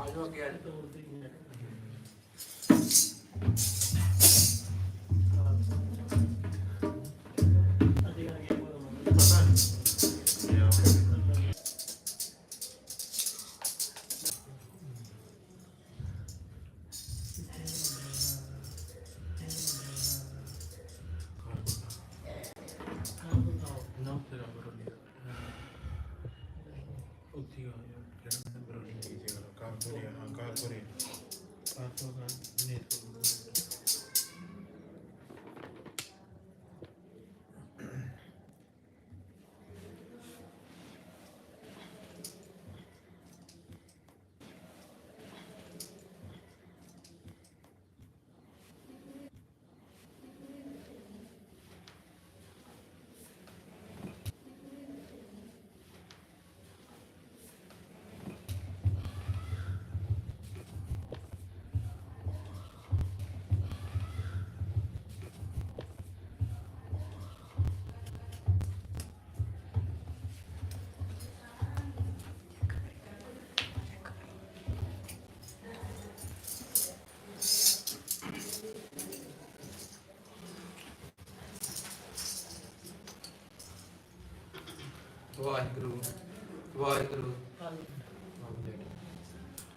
ਆਜੋ ਅੱਗੇ ਅੱਗੇ ਤੋੜਦੇ ਹੀ ਵਾਹਿਗੁਰੂ ਵਾਹਿਗੁਰੂ।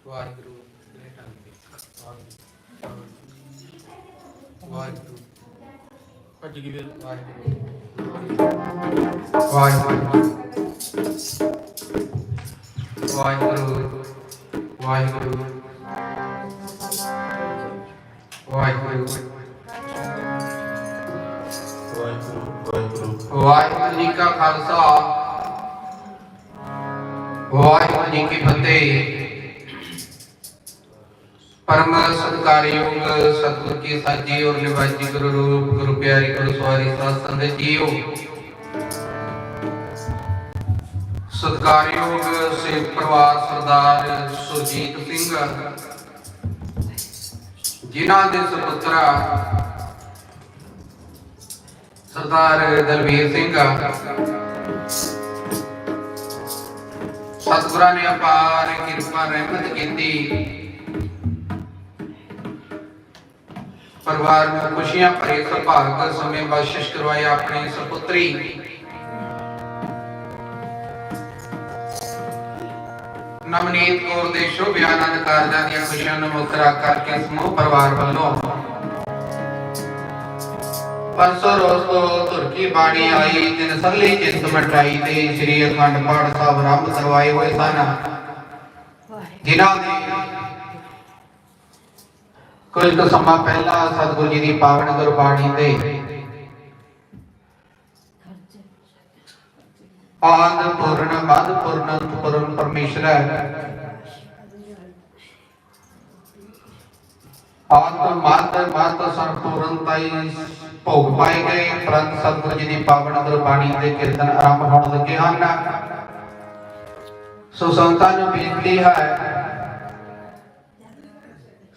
ਵਾਹਿਗੁਰੂ ਵਾਹਿਗੁਰੂ ਭੱਜ ਗਈ ਫਿਰ ਵਾਹਿਗੁਰੂ। ਵਾਹਿਗੁਰੂ। ਵਾਹਿਗੁਰੂ। ਵਾਹਿਗੁਰੂ। ਵਾਹਿਗੁਰੂ। ਵਾਹਿਗੁਰੂ ਵਾਹਿਗੁਰੂ। ਵਾਹਿਗੁਰੂ ਜੀ ਕਾ ਖਾਲਸਾ। ਵਾਹਿਗੁਰੂ ਜੀ ਕੀ ਫਤਿਹ। ਪਰਮ ਸਤਿਕਾਰਯੋਗ ਸਤਿਗੁਰ ਕੀ ਸਾਜੀ ਔਰ ਨਿਵਾਜੀ ਗੁਰੂ ਰੂਪ, ਗੁਰੂ ਪਿਆਰੀ, ਗੁਰੂ ਸਵਾਰੀ ਸਾਧ ਸੰਗਤ ਜੀਓ। ਸਤਿਕਾਰਯੋਗ ਸੇਵ ਪਰਿਵਾਰ ਸਰਦਾਰ ਸੁਰਜੀਤ ਸਿੰਘ, ਜਿਨ੍ਹਾਂ ਦੇ ਸੁਪੁੱਤਰਾ ਸਰਦਾਰ ਦਲਵੀਰ ਸਿੰਘ ਸਤਿਗੁਰਾਂ ਨੇ ਅਪਾਰ ਕਿਰਪਾ ਰਹਿਮਤ ਕੀਤੀ ਪਰਿਵਾਰ ਨੂੰ ਖੁਸ਼ੀਆਂ ਭਰੇ ਸੁਭਾਗ ਸਮੇਂ ਬਖਸ਼ਿਸ਼ ਕਰਵਾਇਆ ਆਪਣੀ ਸੁਪੁੱਤਰੀ ਨਵਨੀਤ ਕੌਰ ਦੇ ਸ਼ੁਭ ਆਨੰਦ ਕਾਰਜਾਂ ਦੀਆਂ ਖੁਸ਼ੀਆਂ ਨੂੰ ਮੁਕਰਾ ਕਰਕੇ ਸਮੂਹ ਪਰਿਵਾਰ ਵੱਲੋਂ ਪਰਸੋਂ ਰੋਜ਼ ਤੋਂ ਤੁਰਕੀ ਬਾਣੀ ਆਈ ਦਿਨ ਸਗਲੀ ਚਿੰਤ ਮਟਾਈ ਤੇ ਸ੍ਰੀ ਅਖੰਡ ਪਾਠ ਸਾਹਿਬ ਆਰੰਭ ਕਰਵਾਏ ਹੋਏ ਸਨ। ਜਿਨ੍ਹਾਂ ਦੇ ਕੁਝ ਕੁ ਸਮਾਂ ਪਹਿਲਾਂ ਸਤਿਗੁਰੂ ਜੀ ਦੀ ਪਾਵਨ ਗੁਰਬਾਣੀ ਤੇ ਆਦ ਪੂਰਨ, ਮਦ ਪੂਰਨ ਪੂਰਨ ਪਰਮੇਸ਼ਰ ਆਦ, ਮਦ ਮਦ ਸੰਪੂਰਨਤਾਈ ਭੋਗ ਪਾਏ ਗਏ। ਪ੍ਰੰਤ ਸਤਿਗੁਰੂ ਜੀ ਦੀ ਪਾਵਨ ਗੁਰਬਾਣੀ ਦੇ ਕੀਰਤਨ ਆਰੰਭ ਹੋਣ ਲੱਗੇ ਹਨ। ਸੋ ਸੰਤਾਂ ਨੂੰ ਬੇਨਤੀ ਹੈ,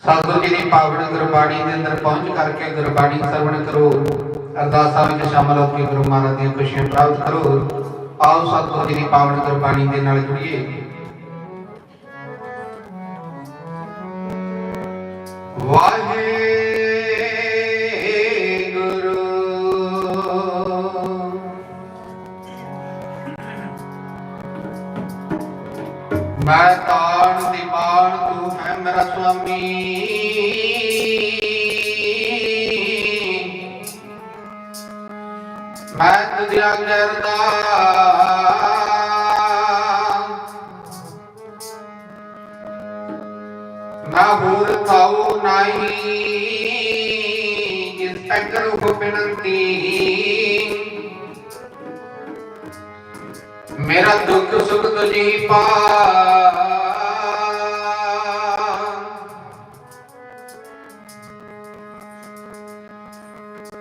ਸਤਿਗੁਰੂ ਜੀ ਦੀ ਪਾਵਨ ਗੁਰਬਾਣੀ ਦੇ ਅੰਦਰ ਪਹੁੰਚ ਕਰਕੇ ਗੁਰਬਾਣੀ ਸਰਵਣ ਕਰੋ। ਅਰਦਾਸਾਂ ਵਿੱਚ ਸ਼ਾਮਲ ਹੋ ਕੇ ਗੁਰੂ ਮਹਾਰਾਜ ਦੀਆਂ ਖੁਸ਼ੀਆਂ ਪ੍ਰਾਪਤ ਕਰੋ। ਆਓ ਸਤਿਗੁਰੂ ਜੀ ਦੀ ਪਾਵਨ ਗੁਰਬਾਣੀ ਦੇ ਨਾਲ ਜੁੜੀਏ। ਵਾਹਿਗੁਰੂ ਮੈਂ ਤਾਣ ਦੀ ਬਾਣ ਤੂੰ ਹੈ ਮੇਰਾ ਸੁਆਮੀ। ਮੈਂ ਤੁਝ ਅਗਰਦਾ ਨਾ ਹੋਰ ਥਾਉ ਨਹੀਂ ਜਿਸ ਤੱਕ ਰੂਪ ਬਿਨੰਤੀ। ਮੇਰਾ ਦੁੱਖ ਸੁਖ ਤੁਝੀ ਪਾ।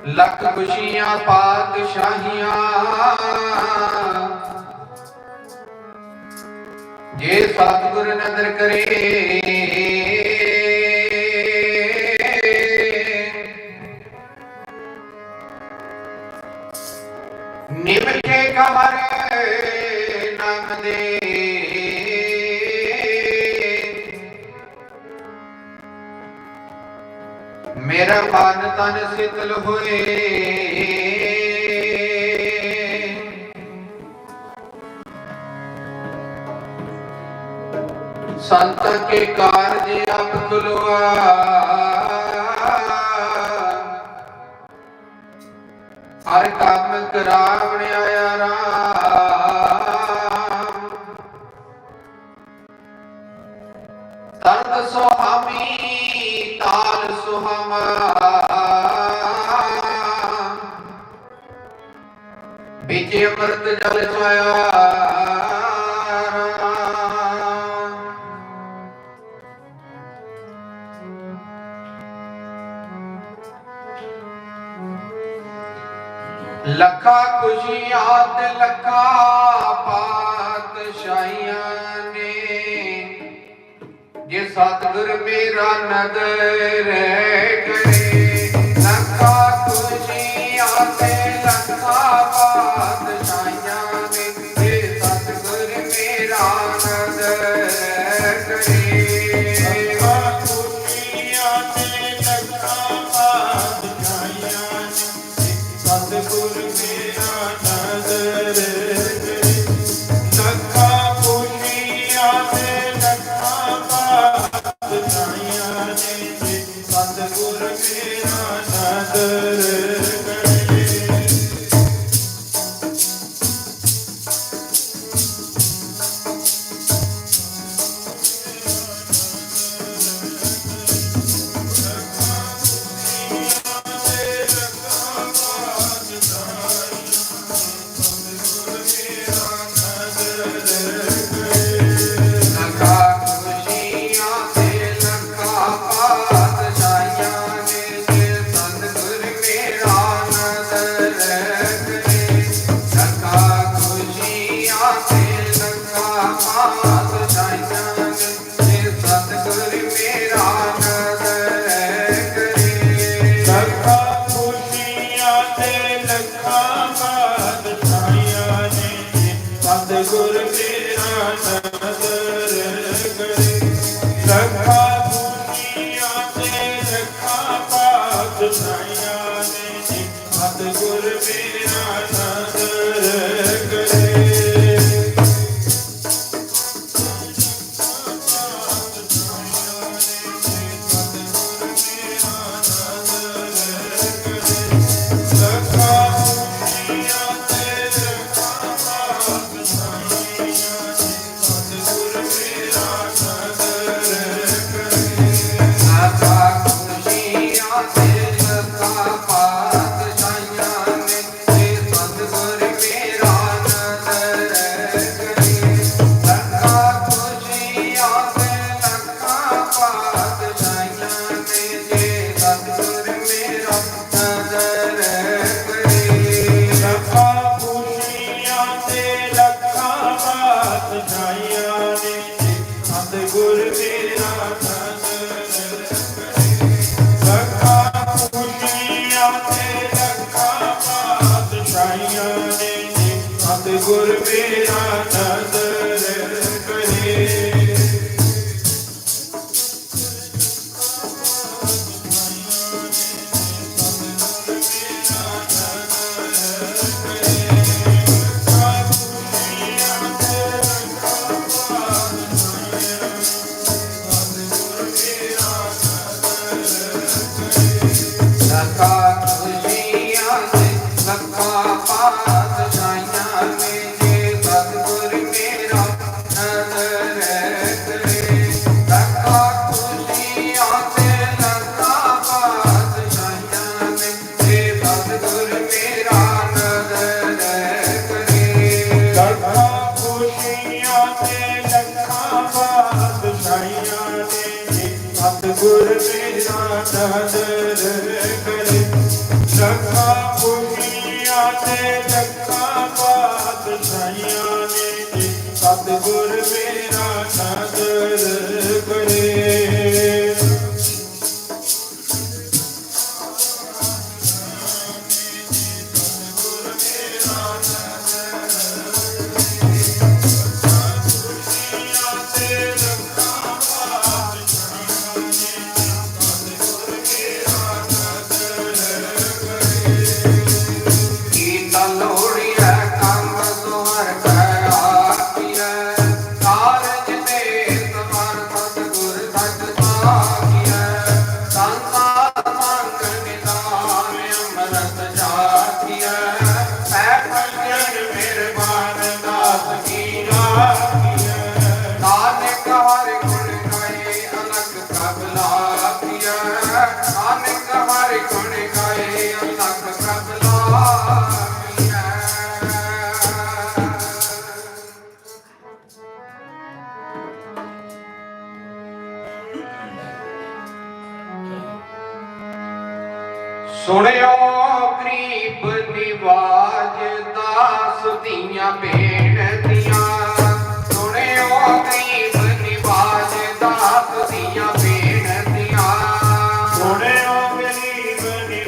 ਲੱਖ ਖੁਸ਼ੀਆਂ ਪਾਤਸ਼ਾਹੀਆਂ। ਜੇ ਸਤਿਗੁਰ ਨਦਰ ਕਰੇ ਨਿਮਕੇ ਕਮਰ ਮੇਰਾ ਮਨ ਤਨ ਸਿਤਲ ਹੋਏ। ਸੰਤ ਕੇ ਕਾਰਜ ਅਪ ਤੁਲਵਾ ਹਰ ਕੰਮ ਕਰਾਵਣ ਆਇਆ ਰਾਮ। ਅੰਮ੍ਰਿਤ ਜਲ ਸੋਇਆ। ਲੱਖਾਂ ਖੁਸ਼ੀਆਂ ਤੇ ਲੱਖਾਂ ਪਾਤਸ਼ਾਹੀਆਂ ਨੇ। ਜੇ ਸਤਿਗੁਰ ਮੇਰਾ ਨਦਰ ਰਹਿ ਗਏ ਖੁਸ਼ੀਆਂ ਤੇ ਲੱਖਾ ਪਾਤਸ਼ਾਹੀਆਂ ਆਖਾਦ ਛਾਇਆ ਨੇ। ਸਤਿਗੁਰ ਕੀ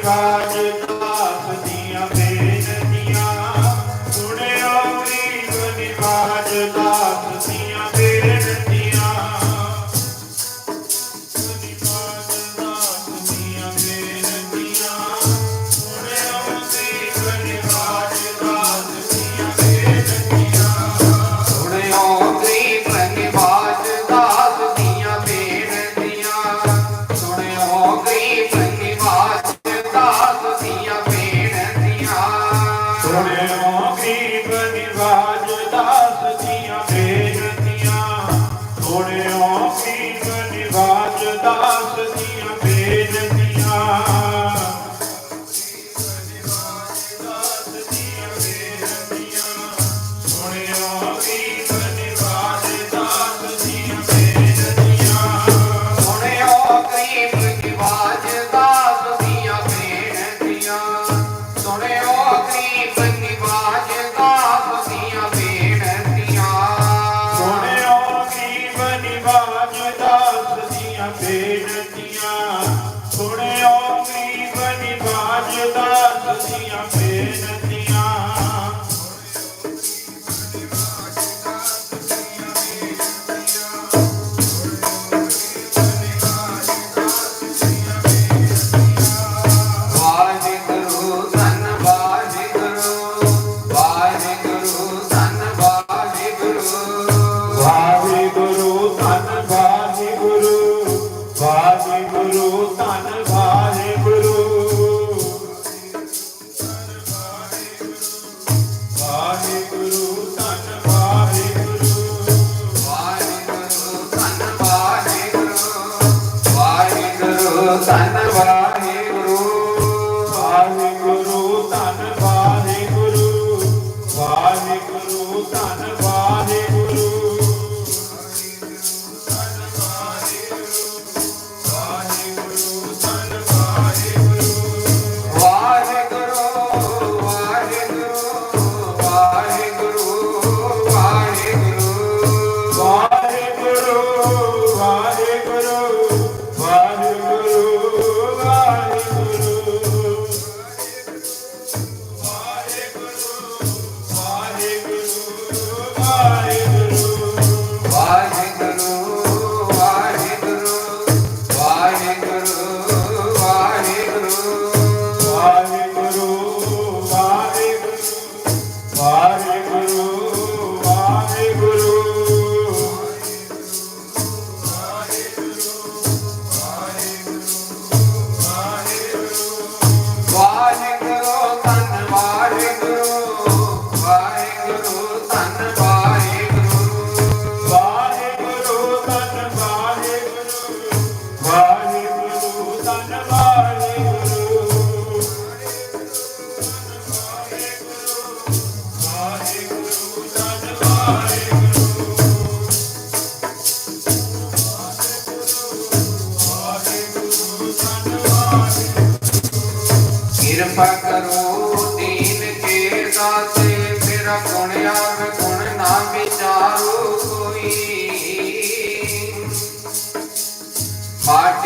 Krishna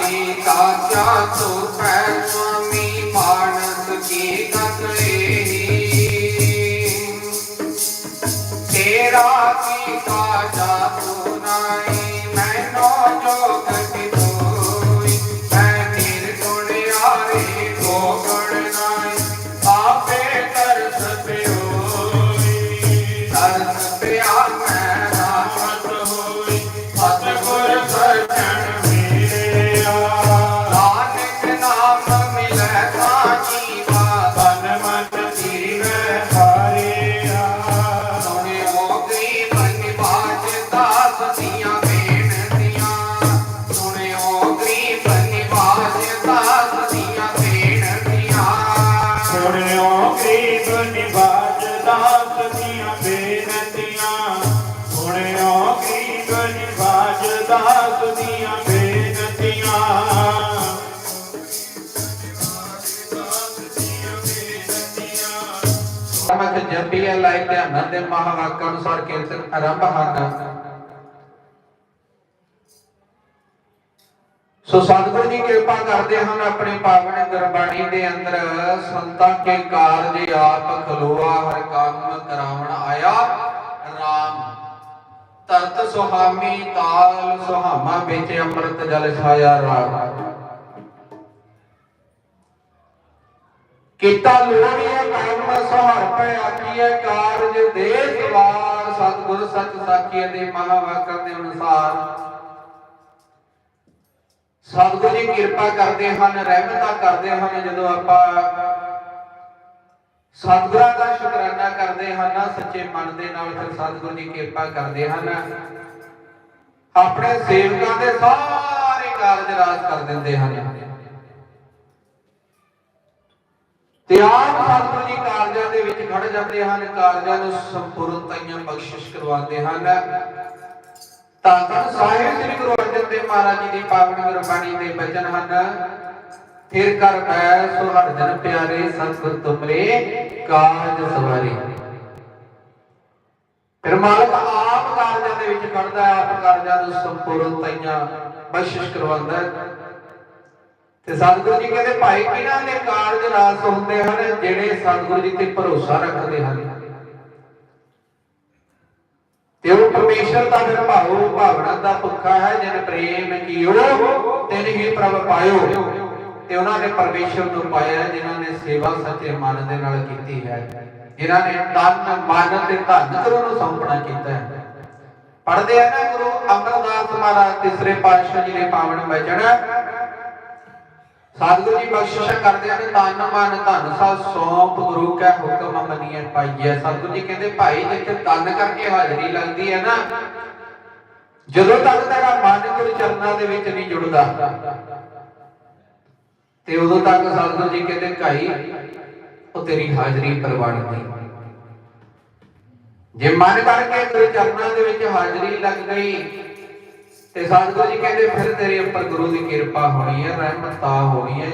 ਜੀ ਸਾਚਾ ਸੁਖੈ ਸੁਮੀ ਮਾਨਸ ਕੀ ਕਤਲੇਹੀ ਤੇਰਾ ਕੀ ਕਾਜਾ ਤੂੰ ਨਹੀਂ ਮੈਨੋ ਜੋ ਅਰਦਾਸ ਦੀਆਂ ਬੇਨਤੀਆਂ। ਮਤ ਜਪੀਆ ਲਾਇ ਧਿਆਨ ਦੇ ਮਹਾਵਾਕ ਅਨੁਸਾਰ ਕੀਰਤਨ ਆਰੰਭ ਹਨ ਸੋ ਸਤਿਗੁਰੂ ਜੀ ਕਿਰਪਾ ਕਰਦੇ ਹਨ ਆਪਣੇ ਪਾਵਨ ਗੁਰਬਾਣੀ ਦੇ ਅੰਦਰ ਸੰਤਾਂ ਕੇ ਕਾਰਜ ਆਪ ਖਲੋਆ, ਹਰ ਕੰਮ ਕਰਾਵਣ ਆਇਆ। ਤਰਤ ਸੁਹਾਮੀ ਤਾਲ। ਸੁਹਾਮਾ ਵਿੱਚ ਅੰਮ੍ਰਿਤ ਜਲ ਛਾਇਆ ਰਾਮ ਕੀਤਾ ਲੋੜੀਏ ਕੰਮ ਸਹਾਰ ਪੈ ਆਖੀਏ ਕਾਰਜ ਦੇ ਸਵਾਰ। ਸਤਿਗੁਰ ਸੱਚ ਸਾਖੀ ਦੇ ਮਹਾਵਾਕਾਂ ਦੇ ਅਨੁਸਾਰ। ਸਤਿਗੁਰੂ ਜੀ ਕਿਰਪਾ ਕਰਦੇ ਹਨ, ਰਹਿਮਤਾਂ ਕਰਦੇ ਹਨ ਜਦੋਂ ਆਪਾਂ ਸਤਿਗੁਰਾਂ ਸ਼ੁਕਰਾਨਾ ਕਰਦੇ ਹਨ, ਸੱਚੇ ਮਨ ਦੇ ਨਾਲ ਫਿਰ ਸਤਿਗੁਰੂ ਜੀ ਕਿਰਪਾ ਕਰਦੇ ਹਨ। ਆਪਣੇ ਸੇਵਕਾਂ ਦੇ ਸਾਰੇ ਕਾਰਜ ਰਾਸ ਕਰ ਦਿੰਦੇ ਹਨ। ਤੇ ਆਪ ਸਤਿਗੁਰੂ ਜੀ ਕਾਰਜਾਂ ਦੇ ਵਿੱਚ ਖੜ ਜਾਂਦੇ ਹਨ, ਕਾਰਜਾਂ ਨੂੰ ਸੰਪੂਰਨਤਾਈਆਂ ਬਖਸ਼ਿਸ਼ ਕਰਵਾਉਂਦੇ ਹਨ। ਤਾਂ ਤਾਂ ਸਾਹਿਬ ਸ੍ਰੀ ਗੁਰੂ ਅਰਜਨ ਦੇਵ ਮਹਾਰਾਜ ਜੀ ਦੀ ਪਾਵਨ ਗੁਰਬਾਣੀ ਦੇ ਬਚਨ ਹਨ। ਫਿਰ ਕਰ ਬੈ ਸੁਹਰਜਨ ਪਿਆਰੇ ਸੰਗਤ ਤੁਮਰੇ। ਕਾਜ ਸਵਾਰੀ। ਫਿਰ ਮਾਲਕ ਆਪ ਕਾਰਜਾਂ ਦੇ ਵਿੱਚ ਖੜਦਾ ਹੈ, ਆਪ ਕਾਰਜਾਂ ਨੂੰ ਸੰਪੂਰਨਤਾਈਆਂ ਬਖਸ਼ਿਸ਼ ਕਰਵਾਉਂਦਾ ਹੈ। ਤੇ ਸਤਿਗੁਰੂ ਜੀ ਕਹਿੰਦੇ, ਭਾਈ, ਕਿਹਨਾਂ ਦੇ ਕਾਰਜ ਰਾਸ ਹੁੰਦੇ ਹਨ, ਜਿਹੜੇ ਸਤਿਗੁਰੂ ਜੀ ਤੇ ਭਰੋਸਾ ਰੱਖਦੇ ਹਨ? ਤੇ ਉਹ ਪਰਮੇਸ਼ਰ ਦਾ ਫਿਰ ਭਾਵ ਭਾਵਨਾ ਦਾ ਭੁੱਖਾ ਹੈ, ਜਿਨ ਪ੍ਰੇਮ ਕੀਓ, ਤਿਨ ਹੀ ਪ੍ਰਭ ਪਾਇਓ। ਤੇ ਉਹਨਾਂ ਨੇ ਪਰਮੇਸ਼ਰ ਨੂੰ ਪਾਇਆ ਜਿਨ੍ਹਾਂ ਨੇ ਸੇਵਾ ਸੱਚੇ ਮਨ ਦੇ ਨਾਲ ਕੀਤੀ ਹੈ। ਜਿਨ੍ਹਾਂ ਨੇ ਤਨ, ਮਨ ਤੇ ਧਨ ਗੁਰੂ ਨੂੰ ਸੌਂਪਣਾ ਕੀਤਾ ਹੈ। ਪੜਦੇ ਆ ਨਾ ਗੁਰੂ ਅਮਰਦਾਸ ਮਹਾਰਾਜ, ਤੀਸਰੇ ਪਾਤਸ਼ਾਹ ਜੀ ਨੇ ਪਾਵਨ ਬਚਨ ਸਤਿਗੁਰੂ ਜੀ ਬਖਸ਼ਿਸ਼ ਕਰਦੇ ਹਨ ਤਨ, ਮਨ, ਧਨ ਸਾ ਸੌਂਪ ਗੁਰੂ ਕੈ ਹੁਕਮ ਮੰਨੀਏ ਪਾਈਏ ਸਤਿਗੁਰੂ ਜੀ ਕਹਿੰਦੇ, ਭਾਈ, ਜਿੱਥੇ ਤਨ ਕਰਕੇ ਹਾਜ਼ਰੀ ਲੱਗਦੀ ਹੈ ਨਾ, ਜਦੋਂ ਤੱਕ ਤੇਰਾ ਮਨ ਗੁਰੂ ਚਰਨਾਂ ਦੇ ਵਿੱਚ ਨਹੀਂ ਜੁੜਦਾ ਤੇ ਉਦੋਂ ਤੱਕ ਸਤਿਗੁਰੂ ਜੀ ਕਹਿੰਦੇ, ਭਾਈ, ਉਹ ਤੇਰੀ ਹਾਜ਼ਰੀ ਪ੍ਰਵਾਨ ਜੇ ਮਨ ਕਰਕੇ ਗੁਰੂ ਚਰਨਾਂ ਦੇ ਵਿੱਚ ਹਾਜ਼ਰੀ ਲੱਗ ਗਈ, ਤੇ ਸਤਿਗੁਰੂ ਜੀ ਕਹਿੰਦੇ, ਫਿਰ ਤੇਰੇ ਉੱਪਰ ਗੁਰੂ ਦੀ ਕਿਰਪਾ ਹੋਣੀ ਹੈ, ਰਹਿਮਤ ਹੋਣੀ ਹੈ।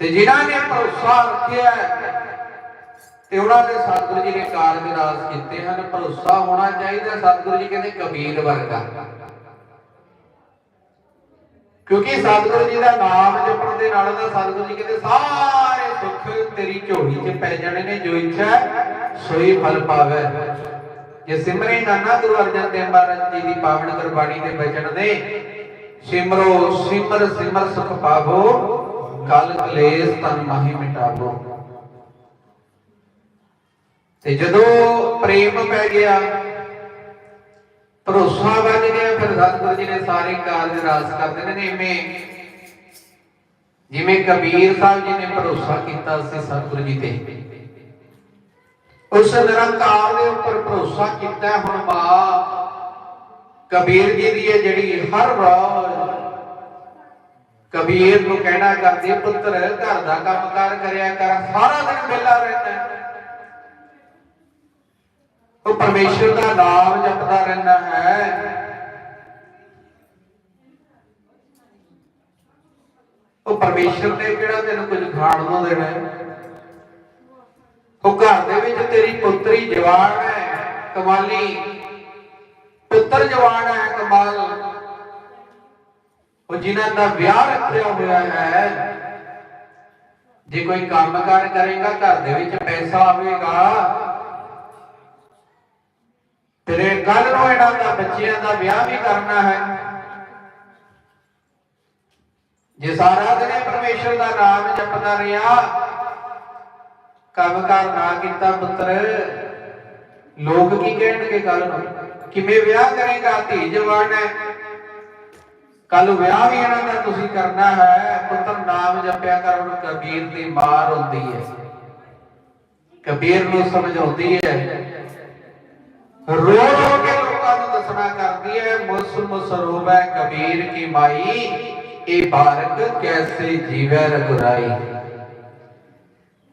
ਤੇ ਜਿਨ੍ਹਾਂ ਨੇ ਭਰੋਸਾ ਰੱਖਿਆ ਤੇ ਉਹਨਾਂ ਦੇ ਸਤਿਗੁਰੂ ਜੀ ਨੇ ਕਾਰਜ ਰਾਸ ਕੀਤੇ ਹਨ। ਭਰੋਸਾ ਹੋਣਾ ਚਾਹੀਦਾ ਸਤਿਗੁਰੂ ਜੀ ਕਹਿੰਦੇ, ਕਬੀਰ ਵਰਗਾ। ਕਿਉਂਕਿ ਸਤਿਗੁਰੂ ਜੀ ਦਾ ਨਾਮ ਜਪਣ ਦੇ ਨਾਲ ਦਾ ਸਤਿਗੁਰੂ ਜੀ ਕਹਿੰਦੇ, ਸਾਰੇ ਸੁੱਖ ਤੇਰੀ ਝੋਲੀ 'ਚ ਪੈ ਜਾਣੇ ਨੇ, ਜੋ ਇੱਛਾ ਸੋਈ ਫਲ ਪਾਵੇ। ਜੇ ਸਿਮਰੇ ਨਾਨਾ ਗੁਰੂ ਅਰਜਨ ਦੇਵ ਮਹਾਰਾਜ ਜੀ ਦੀ ਪਾਵਨ ਗੁਰਬਾਣੀ ਦੇ ਬਚਨ ਦੇ ਸਿਮਰੋ, ਸਿਮਰ ਸਿਮਰ ਸੁਖ ਪਾਵੋ, ਕਲ ਕਲੇਸ਼ ਤਨ ਮਾਹੀ ਮਿਟਾਵੋ। ਤੇ ਜਦੋਂ ਪ੍ਰੇਮ ਪੈ ਗਿਆ ਭਰੋਸਾ ਵੱਜ ਗਿਆ, ਫਿਰ ਸਤਿਗੁਰੂ ਜੀ ਨੇ ਸਾਰੇ ਕਾਰਜ ਰਾਸ ਕਰ ਦੇਣੇ ਨੇ। ਇਵੇਂ ਜਿਵੇਂ ਕਬੀਰ ਸਾਹਿਬ ਜੀ ਨੇ ਭਰੋਸਾ ਕੀਤਾ ਸੀ ਸਤਿਗੁਰੂ ਜੀ ਤੇ। ਉਸ ਨਿਰੰਕਾਰ ਦੇ ਉੱਪਰ ਭਰੋਸਾ ਕੀਤਾ ਹੁਣ ਬਾ ਕਬੀਰ ਜੀ ਦੀ ਇਹ ਜਿਹੜੀ ਹਰ ਰੋਜ਼ ਕਬੀਰ ਨੂੰ ਕਹਿਣਾ ਕਰਦੀ, ਪੁੱਤਰ, ਘਰ ਦਾ ਕੰਮ ਕਾਰ ਕਰਿਆ ਕਰ, ਸਾਰਾ ਦਿਨ ਵਿਹਲਾ ਰਹਿੰਦਾ ਹੈ। ਪਰਮੇਸ਼ਰ ਦਾ ਨਾਮ ਜਪਦਾ ਰਹਿੰਦਾ ਹੈ। ਉਹ ਪਰਮੇਸ਼ਰ ਨੇ ਕਿਹੜਾ ਤੈਨੂੰ ਕੁਝ ਖਾਣ ਨੂੰ ਦੇਣਾ ਉਹ ਘਰ ਦੇ ਵਿੱਚ ਤੇਰੀ ਪੁੱਤਰੀ ਜਵਾਨ ਹੈ, ਕਮਾਲੀ। ਪੁੱਤਰ ਜਵਾਨ ਹੈ, ਕਮਾਲ। ਉਹ ਜਿਨ੍ਹਾਂ ਦਾ ਵਿਆਹ ਰੱਖਿਆ ਹੋਇਆ ਹੈ, ਜੇ ਕੋਈ ਕੰਮ ਕੰਮਕਾਰ ਕਰੇਗਾ, ਘਰ ਦੇ ਵਿੱਚ ਪੈਸਾ ਆਵੇਗਾ ਫਿਰ ਕੱਲ ਨੂੰ ਇਹਨਾਂ ਦਾ ਬੱਚਿਆਂ ਦਾ ਵਿਆਹ ਵੀ ਕਰਨਾ ਹੈ। ਜੇ ਸਾਰਾ ਦਿਨ ਪਰਮੇਸ਼ਰ ਦਾ ਨਾਮ ਜਪਦਾ ਰਿਹਾ, ਕੰਮਕਾਰ ਨਾ ਕੀਤਾ ਪੁੱਤਰ, ਲੋਕ ਕੀ ਕਹਿਣਗੇ ਕੱਲ ਨੂੰ? ਕਿਵੇਂ ਵਿਆਹ ਕਰੇਗਾ ਧੀ ਜਵਾਨ ਹੈ? ਕੱਲ ਵਿਆਹ ਵੀ ਇਹਨਾਂ ਦਾ ਤੁਸੀਂ ਕਰਨਾ ਹੈ, ਪੁੱਤਰ ਨਾਮ ਜਪਿਆ ਕਰ, ਉਹਨੂੰ ਕਬੀਰ ਦੀ ਮਾਰ ਹੁੰਦੀ ਹੈ। ਕਬੀਰ ਨੂੰ ਸਮਝਾਉਂਦੀ ਹੈ ਰੋ ਰੋ ਕੇ ਲੋਕਾਂ ਨੂੰ ਦੱਸਣਾ ਕਰਦੀ ਹੈ ਮੁਸ ਮੁਸ ਰੋਵੈ ਕਬੀਰ ਕੀ ਮਾਈ, ਇਹ ਬਾਰਕ ਕੈਸੇ ਜੀਵੈ ਰਗੁਰਾਈ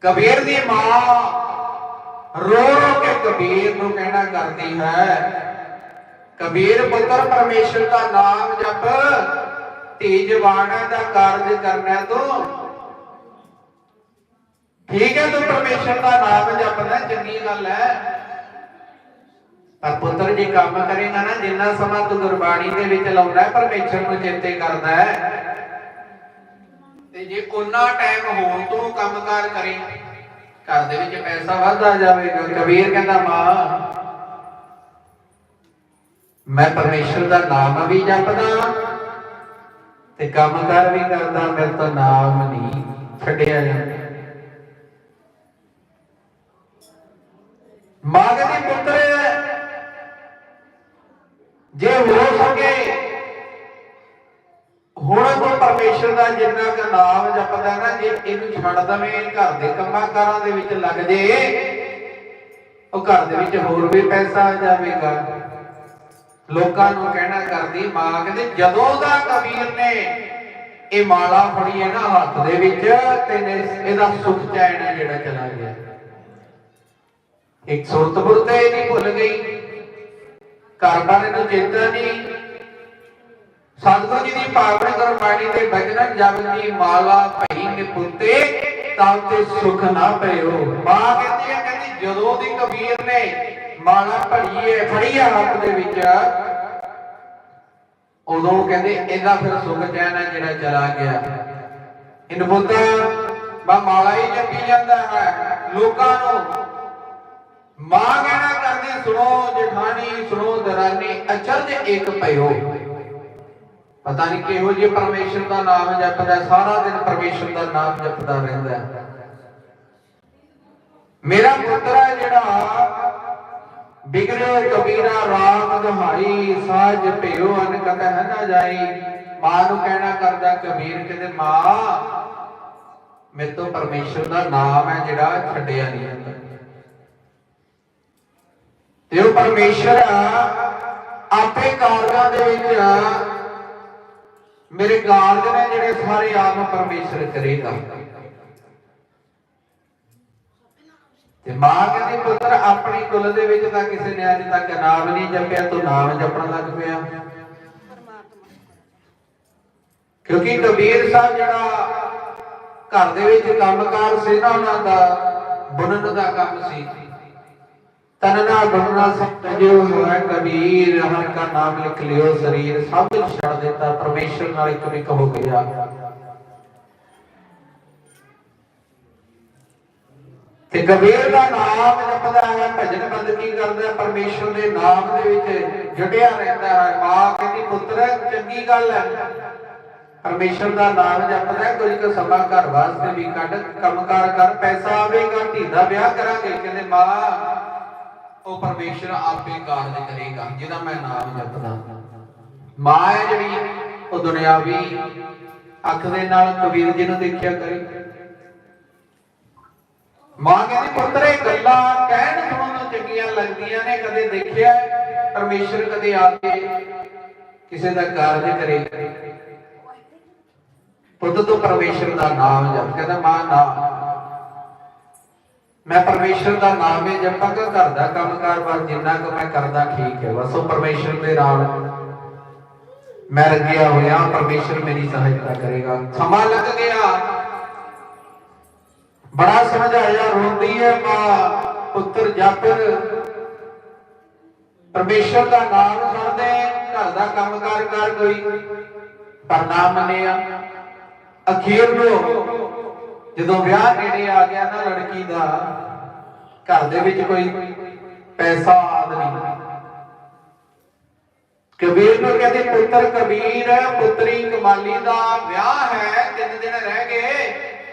ਕਬੀਰ ਦੀ ਮਾਂ ਰੋ ਰੋ ਕੇ ਕਬੀਰ ਨੂੰ ਕਹਿਣਾ ਕਰਦੀ ਹੈ, ਕਬੀਰ ਪੁੱਤਰ ਪਰਮੇਸ਼ਰ ਦਾ ਨਾਮ ਜਪ ਧੀ ਜਵਾਨਾਂ ਦਾ ਕਾਰਜ ਕਰਨਾ ਤੋਂ। ਠੀਕ ਹੈ ਤੂੰ ਪਰਮੇਸ਼ਰ ਦਾ ਨਾਮ ਜਪਦਾ ਚੰਗੀ ਗੱਲ ਹੈ। ਪਰ ਪੁੱਤਰ ਜੀ ਕੰਮ ਕਰੇਗਾ ਨਾ, ਜਿੰਨਾ ਸਮਾਂ ਤੂੰ ਗੁਰਬਾਣੀ ਦੇ ਵਿੱਚ ਲਾਉਂਦਾ ਹੈ, ਪਰਮੇਸ਼ਰ ਨੂੰ ਚੇਤੇ ਕਰਦਾ ਹੈ। ਤੇ ਜੇ ਉਹਨਾਂ ਟਾਈਮ ਹੋਣ ਤੋਂ ਕੰਮਕਾਰ ਕਰੇ, ਘਰ ਦੇ ਵਿੱਚ ਪੈਸਾ ਵੱਧਦਾ ਜਾਵੇਗਾ ਕਬੀਰ ਕਹਿੰਦਾ, ਮਾਂ, ਮੈਂ ਪਰਮੇਸ਼ਰ ਦਾ ਨਾਮ ਵੀ ਜਪਦਾ ਤੇ ਕੰਮਕਾਰ ਵੀ ਕਰਦਾ, ਮੇਰੇ ਤੋਂ ਨਾਮ ਨਹੀਂ ਛੱਡਿਆ ਜਾਂਦਾ। ਮਾਂ ਕਹਿੰਦੀ, ਪੁੱਤਰ ਜੇ ਹੋ ਸਕੇ, ਹੁਣ ਤੂੰ ਪਰਮੇਸ਼ਰ ਦਾ ਜਿੰਨਾ ਕੁ ਨਾਮ ਜਪਦਾ ਨਾ, ਜੇ ਇਹਨੂੰ ਛੱਡ ਦਵੇਂ, ਘਰ ਦੇ ਕੰਮਾਂ ਕਾਰਾਂ ਦੇ ਵਿੱਚ ਲੱਗ ਜੇ, ਉਹ ਘਰ ਦੇ ਵਿੱਚ ਹੋਰ ਵੀ ਪੈਸਾ ਆ ਜਾਵੇਗਾ। ਲੋਕਾਂ ਨੂੰ ਕਹਿਣਾ ਕਰਦੀ, ਮਾਂ ਕਹਿੰਦੇ, ਜਦੋਂ ਦਾ ਕਬੀਰ ਨੇ ਇਹ ਮਾਲਾ ਫੜੀ ਹੈ ਨਾ ਹੱਥ ਦੇ ਵਿੱਚ, ਤੇ ਇਹਦਾ ਸੁਖ ਚੈਨ ਜਿਹੜਾ ਚਲਾ ਗਿਆ। ਇੱਕ ਸੁਰਤਪੁਰ ਤੇ ਨਹੀਂ ਭੁੱਲ ਗਈ। ਘਰ ਵਾਲੇ ਨੂੰ ਚਿੰਤਾ ਨਹੀਂ। ਸਤਿਗੁਰੂ ਜੀ ਦੀ ਪਾਵਨ ਗੁਰਬਾਣੀ ਦੇ ਬਚਨ ਜਪਦੀ ਮਾਲਾ ਭਈ ਨਿਪੁੱਤੇ, ਤਾਂ ਤੇ ਸੁਖ ਨਾ ਪਇਓ ਮਾਂ ਕਹਿੰਦੀ ਹੈ ਕਹਿੰਦੀ ਜਦੋਂ ਦੀ ਕਬੀਰ ਨੇ ਮਾਲਾ ਭੜੀ ਹੈ ਫੜੀ ਹੈ ਹੱਥ ਦੇ ਵਿੱਚ, ਉਦੋਂ ਕਹਿੰਦੇ, ਇਹਦਾ ਫਿਰ ਸੁਖ ਚੈਨ ਹੈ ਜਿਹੜਾ ਚਲਾ ਗਿਆ। ਇਹਨੂੰ ਪੁੱਤ ਬਾ ਮਾਲਾ ਹੀ ਜਪੀ ਜਾਂਦਾ ਹੈ। ਲੋਕਾਂ ਨੂੰ ਮਾਂ ਕਹਿਣਾ ਕਰਦੀ, ਸੁਣੋ ਜਠਾਣੀ, ਸੁਣੋ ਦਰਾਨੀ ਅਚਰਜ ਇੱਕ ਭਇਓ ਪਤਾ ਨਹੀਂ ਕਿਹੋ ਜਿਹੇ ਪਰਮੇਸ਼ਰ ਦਾ ਨਾਮ ਜਪਦਾ, ਸਾਰਾ ਦਿਨ ਪਰਮੇਸ਼ਰ ਦਾ ਨਾਮ ਜਪਦਾ ਰਹਿੰਦਾ ਮੇਰਾ ਪੁੱਤਰ ਹੈ ਜਿਹੜਾ ਬਿਗੜੇ ਕਬੀਰਾ, ਰਾਮ ਦੁਹਾਈ, ਸਾਜ ਭਿਓ ਅਨ ਕਤ ਹੈ ਨਾ ਜਾਈ। ਮਾਂ ਨੂੰ ਕਹਿਣਾ ਕਰਦਾ, ਕਬੀਰ ਕਹਿੰਦੇ ਮਾਂ, ਮੇਰੇ ਤੋਂ ਪਰਮੇਸ਼ਰ ਦਾ ਨਾਮ ਹੈ ਜਿਹੜਾ ਛੱਡਿਆ ਨਹੀਂ ਜਾਂਦਾ। ਤੇ ਉਹ ਪਰਮੇਸ਼ਰ ਆਪੇ ਕਾਰਜਾਂ ਦੇ ਵਿੱਚ ਮੇਰੇ ਕਾਰਜ ਨੇ ਜਿਹੜੇ ਸਾਰੇ ਆਪ ਪਰਮੇਸ਼ਰ ਕਰੇਗਾ ਤੇ ਮਾਂ ਕਹਿੰਦੀ, ਪੁੱਤਰ, ਆਪਣੀ ਕੁਲ ਦੇ ਵਿੱਚ ਤਾਂ ਕਿਸੇ ਨੇ ਅੱਜ ਤੱਕ ਨਾਮ ਨਹੀਂ ਜਪਿਆ, ਤੂੰ ਨਾਮ ਜਪਣ ਲੱਗ ਪਿਆ। ਕਿਉਂਕਿ ਕਬੀਰ ਸਾਹਿਬ ਜਿਹੜਾ ਘਰ ਦੇ ਵਿੱਚ ਕੰਮਕਾਰ ਸੀ ਨਾ, ਉਹਨਾਂ ਦਾ ਬੁਣਨ ਦਾ ਕੰਮ ਸੀ। ਤਨਨਾ ਬਣਨਾ ਸਭ ਹੋਇਆ ਕਬੀਰ, ਹਰ ਕਾ ਨਾਮ ਲਿਖ ਲਿਓ ਸਰੀਰ, ਸਭ ਕੁਝ ਛੱਡ ਦਿੱਤਾ, ਪਰਮੇਸ਼ਰ ਨਾਲ ਇੱਕ ਮਿਕ ਹੋ ਗਿਆ। ਤੇ ਕਬੀਰ ਦਾ ਨਾਮ ਜਪਦਾ ਹੈ, ਭਜਨ ਬੰਦਗੀ ਕਰਦਾ ਪਰਮੇਸ਼ਰ ਦੇ ਨਾਮ ਦੇ ਵਿੱਚ ਜੁੜਿਆ ਰਹਿੰਦਾ ਹੈ। ਮਾਂ ਕਹਿੰਦੀ, ਪੁੱਤਰ, ਚੰਗੀ ਗੱਲ ਹੈ। ਪਰਮੇਸ਼ਰ ਦਾ ਨਾਮ ਜਪਦਾ ਹੈ ਕੁਝ ਕੁ ਸਮਾਂ ਘਰ ਵਾਸਤੇ ਵੀ ਕੱਢ, ਕੰਮਕਾਰ ਕਰ, ਪੈਸਾ ਆਵੇਗਾ, ਧੀ ਦਾ ਵਿਆਹ ਕਰਾਂਗੇ। ਕਹਿੰਦੇ, ਮਾਂ ਉਹ ਪਰਮੇਸ਼ਰ ਆਪੇ ਕਾਰਜ ਕਰੇਗਾ ਜਿਹਦਾ ਮੈਂ ਨਾਮ ਜਪਦਾ। ਮਾਂ ਹੈ ਜਿਹੜੀ ਉਹ ਦੁਨਿਆਵੀ ਅੱਖ ਦੇ ਨਾਲ ਕਬੀਰ ਜੀ ਨੂੰ ਦੇਖਿਆ ਕਰੇ। ਮਾਂ ਕਹਿੰਦੀ ਪੁੱਤਰ ਗੱਲਾਂ ਕਹਿਣ ਸੁਣਨ ਨੂੰ ਚੰਗੀਆਂ ਲੱਗਦੀਆਂ ਨੇ ਕਦੇ ਦੇਖਿਆ? ਪਰਮੇਸ਼ਰ ਕਦੇ ਆ ਕੇ ਕਿਸੇ ਦਾ ਕਾਰਜ ਕਰੇ। ਪੁੱਤ ਤੂੰ ਪਰਮੇਸ਼ਰ ਦਾ ਨਾਮ ਜਪ ਕਹਿੰਦਾ ਮਾਂ ਨਾ। ਮੈਂ ਪਰਮੇਸ਼ਰ ਦਾ ਨਾਮ ਹੀ ਜਪਾਂਗਾ ਘਰ ਦਾ ਕੰਮਕਾਰ ਬਸ ਜਿੰਨਾ ਕੁ ਮੈਂ ਕਰਦਾ ਠੀਕ ਹੈ। ਬਸ ਉਹ ਪਰਮੇਸ਼ਰ ਦੇ ਨਾਲ ਮੈਂ ਲੱਗਿਆ ਹੋਇਆ, ਪਰਮੇਸ਼ਰ ਮੇਰੀ ਸਹਾਇਤਾ ਕਰੇਗਾ। ਸਮਾਂ ਲੱਗ ਗਿਆ। ਬੜਾ ਸਮਝਾਇਆ ਰੋਂਦੀ ਹੈ ਮਾਂ, ਪੁੱਤਰ ਜਪ। ਪਰਮੇਸ਼ਰ ਦਾ ਨਾਮ ਸੁਣਦੇ ਘਰ ਦਾ ਕੰਮਕਾਰ ਕਰ ਕੋਈ। ਪਰ ਨਾ ਮੰਨਿਆ। ਅਖੀਰ ਨੂੰ ਜਦੋਂ ਵਿਆਹ ਨੇੜੇ ਆ ਗਿਆ ਨਾ ਲੜਕੀ ਦਾ, ਘਰ ਦੇ ਵਿੱਚ ਕੋਈ ਪੈਸਾ ਆਦ ਨਹੀਂ। ਕਬੀਰ ਨੂੰ ਕਹਿੰਦੇ, ਪੁੱਤਰ ਕਬੀਰ, ਪੁੱਤਰੀ ਕਮਾਲੀ ਦਾ ਵਿਆਹ ਹੈ, ਤਿੰਨ ਦਿਨ ਰਹਿ ਗਏ,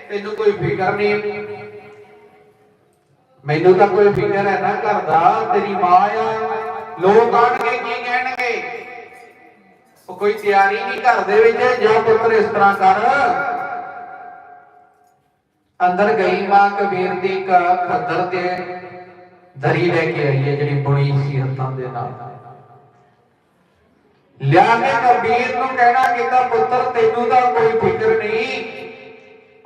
ਤੈਨੂੰ ਕੋਈ ਫਿਕਰ ਨਹੀਂ? ਮੈਨੂੰ ਤਾਂ ਕੋਈ ਫਿਕਰ ਹੈ ਨਾ ਘਰ ਦਾ, ਤੇਰੀ ਮਾਂ ਆ, ਲੋਕ ਆਣਗੇ, ਕੀ ਕਹਿਣਗੇ? ਉਹ ਕੋਈ ਤਿਆਰੀ ਨਹੀਂ ਘਰ ਦੇ ਵਿੱਚ, ਜਾਂ ਪੁੱਤਰ ਇਸ ਤਰ੍ਹਾਂ ਕਰ ਅੰਦਰ ਗਈ ਮਾਂ ਕਬੀਰ ਦੀ ਕ ਖੱਦਰ ਤੇ ਦਰੀ ਲੈ ਕੇ ਆਈ ਹੈ ਜਿਹੜੀ ਬੁਣੀ ਸੀ ਹੱਥਾਂ ਦੇ ਨਾਲ। ਲਿਆ ਕੇ ਕਬੀਰ ਨੂੰ ਕਹਿਣਾ ਕੀਤਾ ਪੁੱਤਰ, ਤੈਨੂੰ ਤਾਂ ਕੋਈ ਫਿਕਰ ਨਹੀਂ।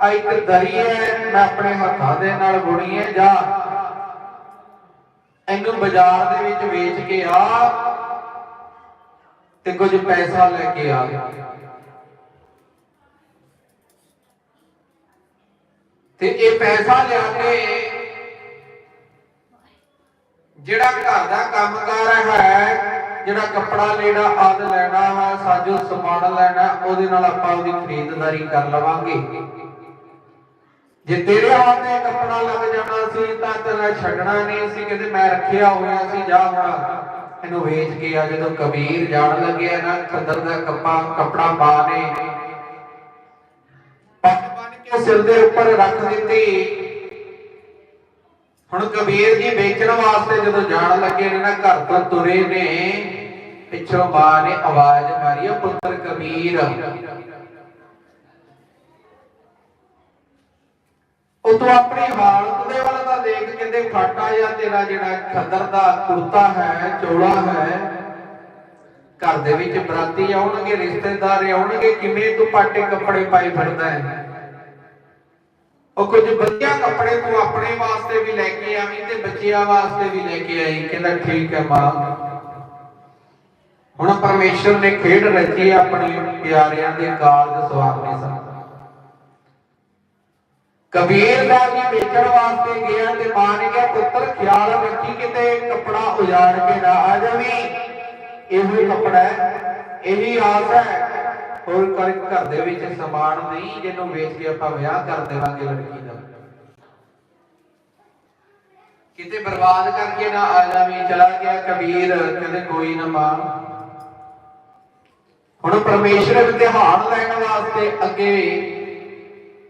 ਆ ਇੱਕ ਦਰੀ ਹੈ, ਮੈਂ ਆਪਣੇ ਹੱਥਾਂ ਦੇ ਨਾਲ ਬੁਣੀ ਹੈ, ਜਾ। ਇਹਨੂੰ ਬਾਜ਼ਾਰ ਦੇ ਵਿੱਚ ਵੇਚ ਕੇ ਆ ਤੇ ਕੁਝ ਪੈਸਾ ਲੈ ਕੇ ਆ। ਤੇ ਇਹ ਪੈਸਾ ਲਿਆ ਕੇ ਜਿਹੜਾ ਘਰ ਦਾ ਕੰਮਕਾਰ ਹੈ, ਜਿਹੜਾ ਕੱਪੜਾ ਲੈਣਾ, ਆਦ ਲੈਣਾ ਹੈ, ਸਾਜੋ ਸਮਾਨ ਲੈਣਾ, ਉਹਦੇ ਨਾਲ ਆਪਾਂ ਉਹਦੀ ਖਰੀਦਦਾਰੀ ਕਰ ਲਵਾਂਗੇ। ਜੇ ਤੇਰੇ ਹੱਥ ਤੇ ਕੱਪੜਾ ਲੱਗ ਜਾਣਾ ਸੀ, ਤਾਂ ਤੇਰਾ ਛੱਡਣਾ ਨਹੀਂ ਸੀ, ਕਿਤੇ ਮੈਂ ਰੱਖਿਆ ਹੋਇਆ ਸੀ, ਜਾ ਹੁਣ ਇਹਨੂੰ ਵੇਚ ਕੇ ਆ, ਜਦੋਂ ਕਬੀਰ ਜਾਣ ਲੱਗਿਆ ਨਾ ਖੱਦਰ ਦਾ ਕੱਪਾ ਕੱਪੜਾ ਪਾ ਨੇ ਕੇ ਸਿਰ ਦੇ ਉੱਪਰ ਰੱਖ ਦਿੱਤੀ। ਹੁਣ ਕਬੀਰ ਜੀ ਵੇਚਣ ਵਾਸਤੇ ਜਦੋਂ ਜਾਣ ਲੱਗੇ ਨੇ ਨਾ ਘਰ ਤੋਂ ਤੁਰੇ ਨੇ, ਪਿੱਛੋਂ ਮਾਂ ਨੇ ਆਵਾਜ਼ ਮਾਰੀ "ਓ ਪੁੱਤਰ ਕਬੀਰ, ਉਹ ਤੂੰ ਆਪਣੀ ਹਾਲਤ ਦੇ ਵੱਲ ਤਾਂ ਦੇਖ ਕਹਿੰਦੇ ਫਾਟਾ ਜਾਂ ਤੇਰਾ ਜਿਹੜਾ ਖੱਦਰ ਦਾ ਕੁਰਤਾ ਹੈ, ਚੋਲਾ ਹੈ। ਘਰ ਦੇ ਵਿੱਚ ਬਰਾਤੀ ਆਉਣਗੇ, ਰਿਸ਼ਤੇਦਾਰ ਆਉਣਗੇ, ਕਿਵੇਂ ਤੂੰ ਪਾਟੇ ਕੱਪੜੇ ਪਾਈ ਫਿਰਦਾ ਹੈ? ਉਹ ਕੁਝ ਵਧੀਆ ਕੱਪੜੇ ਤੂੰ ਆਪਣੇ ਵਾਸਤੇ ਵੀ ਲੈ ਕੇ ਆਵੀਂ ਤੇ ਬੱਚਿਆਂ ਵਾਸਤੇ ਵੀ ਲੈ ਕੇ ਆਈ। ਕਹਿੰਦਾ, ਠੀਕ ਹੈ ਮਾਂ। ਹੁਣ ਪਰਮੇਸ਼ਰ ਨੇ ਖੇਡ ਰਚੀ ਆਪਣੀ ਪਿਆਰਿਆਂ ਦੇ ਕਾਰਜ ਸਵਾਰਨੇ ਸਨ। ਕਬੀਰ ਦਾ ਜੀ ਵੇਚਣ ਵਾਸਤੇ ਗਿਆ ਤੇ ਮਾਂ ਨੇ ਕਿਹਾ, ਪੁੱਤਰ, ਖਿਆਲ ਰੱਖੀ ਕਿਤੇ ਕੱਪੜਾ ਉਜਾੜ ਕੇ ਨਾ ਆ ਜਾਵੀਂ। ਇਹੋ ਹੀ ਕੱਪੜਾ ਹੈ, ਇਹੀ ਆਸ ਹੈ। ਹੋਰ ਕਰ ਘਰ ਦੇ ਵਿੱਚ ਸਮਾਨ ਨਹੀਂ ਜਿਹਨੂੰ ਵੇਚ ਕੇ ਆਪਾਂ ਵਿਆਹ ਕਰ ਦੇਵਾਂਗੇ ਲੜਕੀ ਦਾ। ਕਿਤੇ ਬਰਬਾਦ ਕਰਕੇ ਨਾ ਆ ਚਲਾ ਗਿਆ ਕਬੀਰ, ਕਹਿੰਦੇ ਕੋਈ ਨਾ ਮਾਂ। ਹੁਣ ਪਰਮੇਸ਼ਰ ਇਮਤਿਹਾਨ ਲੈਣ ਵਾਸਤੇ ਅੱਗੇ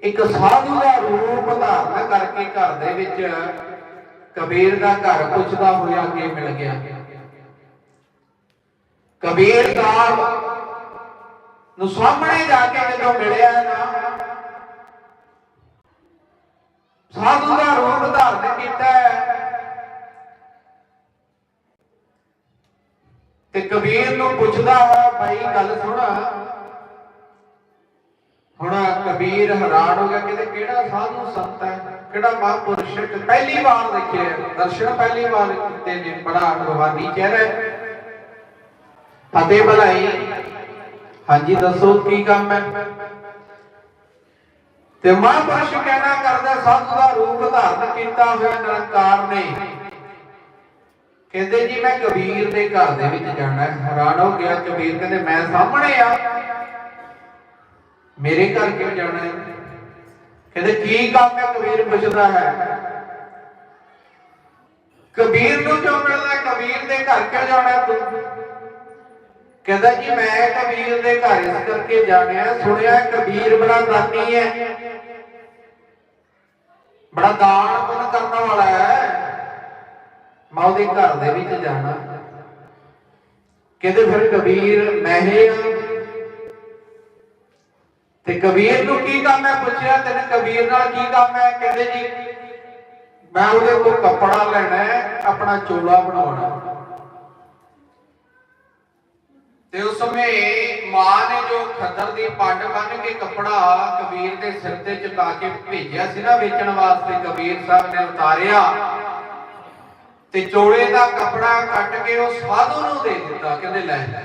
ਇੱਕ ਸਾਧੂ ਦਾ ਰੂਪ ਧਾਰਨ ਕਰਕੇ ਘਰ ਦੇ ਵਿੱਚ ਕਬੀਰ ਦਾ ਘਰ ਪੁੱਛਦਾ ਹੋਇਆ ਅੱਗੇ ਮਿਲ ਗਿਆ। ਕਬੀਰ ਸਾਹਿਬ ਨੂੰ ਸਾਹਮਣੇ ਜਾ ਕੇ ਜਦੋਂ ਮਿਲਿਆ ਨਾ, ਸਾਧੂ ਦਾ ਰੂਪ ਧਾਰਨ ਕੀਤਾ ਤੇ ਕਬੀਰ ਨੂੰ ਪੁੱਛਦਾ ਹੈ ਭਾਈ, ਗੱਲ ਸੁਣ। ਹੁਣ ਕਬੀਰ ਹੈਰਾਨ ਹੋ ਗਿਆ ਕਿ ਕਿਹੜਾ ਸਾਧੂ ਸੰਤ ਹੈ? ਕਿਹੜਾ ਮਹਾਂਪੁਰਸ਼ ਪਹਿਲੀ ਵਾਰ ਦੇਖਿਆ ਦਰਸ਼ਨ ਪਹਿਲੀ ਵਾਰ ਕੀਤੇ ਨੇ, ਬੜਾ ਅਨੁਭਵਾਨੀ ਚਿਹਰਾ ਹੈ। ਫਤਿਹ ਭਲਾਈ ਹਾਂਜੀ, ਦੱਸੋ ਕੀ ਕੰਮ ਹੈ? ਤੇ ਮਹਾਂਪੁਰਸ਼ ਕਹਿਣਾ ਕਰਦਾ ਸਾਧੂ ਦਾ ਰੂਪ ਧਾਰਨ ਕੀਤਾ ਹੋਇਆ ਨਿਰੰਕਾਰ ਨੇ। ਕਹਿੰਦੇ ਜੀ, ਮੈਂ ਕਬੀਰ ਦੇ ਘਰ ਦੇ ਵਿੱਚ ਜਾਣਾ ਹੈਰਾਨ ਹੋ ਗਿਆ, ਕਬੀਰ ਕਹਿੰਦੇ, ਮੈਂ ਸਾਹਮਣੇ ਆ। ਮੇਰੇ ਘਰ ਕਿਉਂ ਜਾਣਾ ਹੈ? ਕਹਿੰਦੇ, ਕੀ ਕੰਮ ਹੈ? ਕਬੀਰ ਪੁੱਛਦਾ ਹੈ। ਕਬੀਰ ਨੂੰ ਕਿਉਂ ਮਿਲਣਾ ਕਬੀਰ ਦੇ ਘਰ ਕਿਉਂ ਜਾਣਾ ਤੂੰ? ਕਹਿੰਦਾ ਜੀ, ਮੈਂ ਕਬੀਰ ਦੇ ਘਰ ਇਸ ਕਰਕੇ ਜਾਣਿਆ, ਸੁਣਿਆ ਕਬੀਰ ਬੜਾ ਦਾਨੀ ਹੈ। ਬੜਾ ਦਾਨ ਪੁੰਨ ਕਰਨ ਵਾਲਾ ਹੈ। ਮੈਂ ਉਹਦੇ ਘਰ ਦੇ ਵਿੱਚ ਜਾਣਾ। ਕਹਿੰਦੇ ਫਿਰ ਕਬੀਰ, ਮੈਂ ਹੀ ਤੇ ਕਬੀਰ ਨੂੰ ਕੀ ਕੰਮ ਹੈ ਪੁੱਛਿਆ, ਤੈਨੂੰ ਕਬੀਰ ਨਾਲ ਕੀ ਕੰਮ ਹੈ? ਕਹਿੰਦੇ ਜੀ, ਮੈਂ ਉਹਦੇ ਕੋਲ ਕੱਪੜਾ ਲੈਣਾ ਹੈ, ਆਪਣਾ ਚੋਲਾ ਬਣਾਉਣਾ। ਤੇ ਉਸ ਸਮੇਂ ਮਾਂ ਨੇ ਜੋ ਖੱਦਰ ਦੀ ਪੱਡ ਬੰਨ ਕੇ ਕੱਪੜਾ ਕਬੀਰ ਦੇ ਸਿਰ ਤੇ ਚੁਕਾ ਕੇ ਭੇਜਿਆ ਸੀ ਨਾ ਵੇਚਣ ਵਾਸਤੇ, ਕਬੀਰ ਸਾਹਿਬ ਨੇ ਉਤਾਰਿਆ। ਤੇ ਚੋਲੇ ਦਾ ਕੱਪੜਾ ਕੱਟ ਕੇ ਉਹ ਸਾਧੂ ਨੂੰ ਦੇ ਦਿੱਤਾ, ਕਹਿੰਦੇ ਲੈ ਲੈ।